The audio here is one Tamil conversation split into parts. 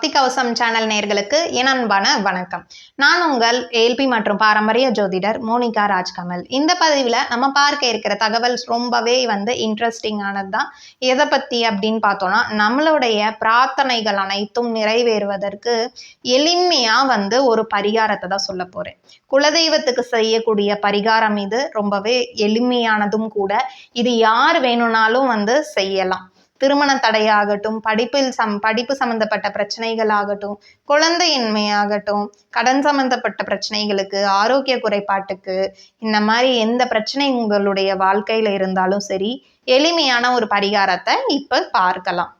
பக்தி கவசம் சேனல் நேர்களுக்கு என் அன்பான வணக்கம். நான் உங்கள் ஏல்பி மற்றும் பாரம்பரிய ஜோதிடர் மோனிகா ராஜ்கமல். இந்த பதிவில் நம்ம பார்க்க இருக்கிற தகவல் ரொம்பவே வந்து இன்ட்ரெஸ்டிங்கானது தான் எதை பற்றி அப்படின்னு பார்த்தோன்னா நம்மளுடைய பிரார்த்தனைகள் அனைத்தும் நிறைவேறுவதற்கு எளிமையாக வந்து ஒரு பரிகாரத்தை தான் சொல்ல போகிறேன் குலதெய்வத்துக்கு செய்யக்கூடிய பரிகாரம் இது ரொம்பவே எளிமையானதும் கூட. இது யார் வேணும்னாலும் வந்து செய்யலாம். திருமண தடையாகட்டும் படிப்பில் சம் படிப்பு சம்பந்தப்பட்ட பிரச்சனைகள் ஆகட்டும் குழந்தையின்மை ஆகட்டும் கடன் சம்பந்தப்பட்ட பிரச்சனைகளுக்கு ஆரோக்கிய குறைபாட்டுக்கு இந்த மாதிரி எந்த பிரச்சனை உங்களுடைய வாழ்க்கையில இருந்தாலும் சரி எளிமையான ஒரு பரிகாரத்தை இப்ப பார்க்கலாம்.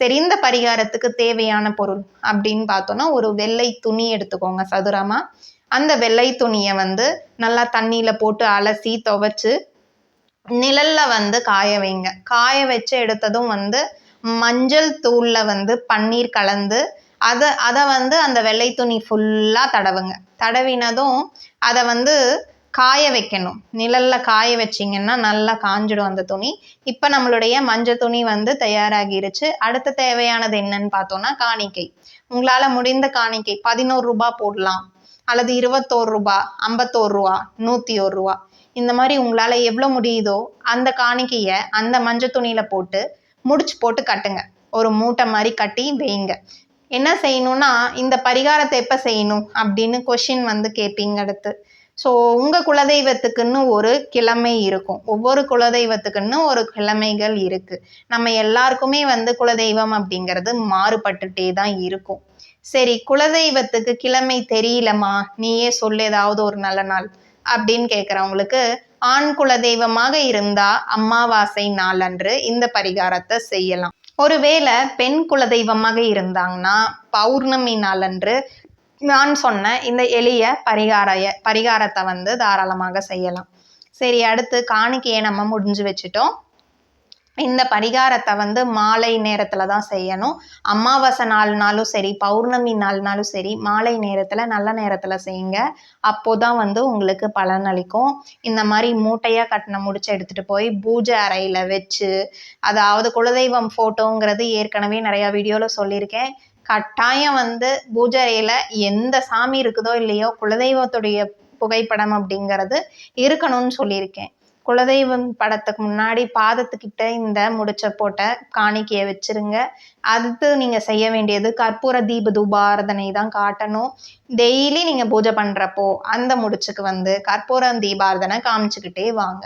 சரி இந்த பரிகாரத்துக்கு தேவையான பொருள் அப்படின்னு பார்த்தோன்னா ஒரு வெள்ளை துணி எடுத்துக்கோங்க சதுரமா. அந்த வெள்ளை துணியை வந்து நல்லா தண்ணியில போட்டு அலசி துவைச்சு நிழல்ல வந்து காய வைங்க. காய வச்சு எடுத்ததும் வந்து மஞ்சள் தூளில் வந்து பன்னீர் கலந்து அதை அதை வந்து அந்த வெள்ளை துணி ஃபுல்லாக தடவுங்க. தடவினதும் அதை வந்து காய வைக்கணும். நிழல்ல காய வச்சிங்கன்னா நல்லா காஞ்சிடும் அந்த துணி. இப்போ நம்மளுடைய மஞ்சள் துணி வந்து தயாராகிருச்சு. அடுத்து தேவையானது என்னன்னு பார்த்தோம்னா காணிக்கை. உங்களால் முடிந்த காணிக்கை பதினோரு ரூபா போடலாம். அல்லது இருபத்தோரு ரூபா ஐம்பத்தோரு ரூபா நூற்றி ஒரு ரூபா இந்த மாதிரி உங்களால் எவ்வளோ முடியுதோ அந்த காணிக்கையை அந்த மஞ்சள் துணியில் போட்டு முடிச்சு போட்டு கட்டுங்க. ஒரு மூட்டை மாதிரி கட்டி வைங்க. என்ன செய்யணும்னா இந்த பரிகாரத்தை எப்போ செய்யணும் அப்படின்னு கொஷின் வந்து கேட்பீங்க அடுத்து. ஸோ உங்கள் குலதெய்வத்துக்குன்னு ஒரு கிழமை இருக்கும். ஒவ்வொரு குலதெய்வத்துக்குன்னு ஒரு கிழமைகள் இருக்குது நம்ம எல்லாருக்குமே வந்து குலதெய்வம் அப்படிங்கிறது மாறுபட்டுட்டே தான் இருக்கும். சரி குலதெய்வத்துக்கு கிழமை தெரியலம்மா. நீயே சொல்லு ஏதாவது ஒரு நல்ல நாள். அப்படின்னு கேட்குறவங்களுக்கு ஆண் குல தெய்வமாக இருந்தா அமாவாசை நாளன்று இந்த பரிகாரத்தை செய்யலாம். ஒருவேளை பெண் குல தெய்வமாக இருந்தாங்கன்னா பௌர்ணமி நாளன்று நான் சொன்ன இந்த எளிய பரிகாரைய பரிகாரத்தை வந்து தாராளமாக செய்யலாம். சரி அடுத்து காணிக்கையை நம்ம முடிஞ்சு வச்சுட்டோம். இந்த பரிகாரத்தை வந்து மாலை நேரத்தில் தான் செய்யணும். அமாவாசை நாள்னாலும் சரி பௌர்ணமி நாள்னாலும் சரி மாலை நேரத்தில் நல்ல நேரத்தில் செய்யுங்க. அப்போ தான் வந்து உங்களுக்கு பலன் அளிக்கும். இந்த மாதிரி மூட்டையாக கட்டின முடிச்சு எடுத்துகிட்டு போய் பூஜை அறையில் வச்சு அதாவது குலதெய்வம் ஃபோட்டோங்கிறது ஏற்கனவே நிறையா வீடியோவில் சொல்லியிருக்கேன். கட்டாயம் வந்து பூஜை அறையில் எந்த சாமி இருக்குதோ இல்லையோ குலதெய்வத்துடைய புகைப்படம் அப்படிங்கிறது இருக்கணும்னு சொல்லியிருக்கேன். குலதெய்வம் படத்துக்கு முன்னாடி பாதத்துக்கிட்ட இந்த முடிச்ச போட்ட காணிக்கையை வச்சிருங்க. அடுத்து நீங்கள் செய்ய வேண்டியது கற்பூர தீப தூபாரதனை தான் காட்டணும். டெய்லி நீங்கள் பூஜை பண்ணுறப்போ அந்த முடிச்சுக்கு வந்து கற்பூரம் தீபாரதனை காமிச்சுக்கிட்டே வாங்க.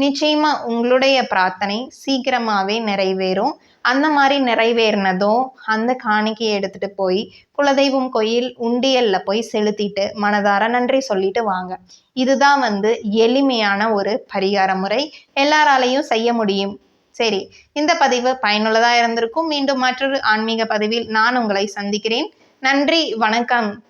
நிச்சயமா உங்களுடைய பிரார்த்தனை சீக்கிரமாவே நிறைவேறும். அந்த மாதிரி நிறைவேறினதும் அந்த காணிக்கையை எடுத்துட்டு போய் குலதெய்வம் கோயில் உண்டியல்ல போய் செலுத்திட்டு மனதார நன்றி சொல்லிட்டு வாங்க. இதுதான் வந்து எளிமையான ஒரு பரிகார முறை. எல்லாராலையும் செய்ய முடியும். சரி இந்த பதிவு பயனுள்ளதா இருந்திருக்கும். மீண்டும் மற்றொரு ஆன்மீக பதிவில் நான் உங்களை சந்திக்கிறேன். நன்றி வணக்கம்.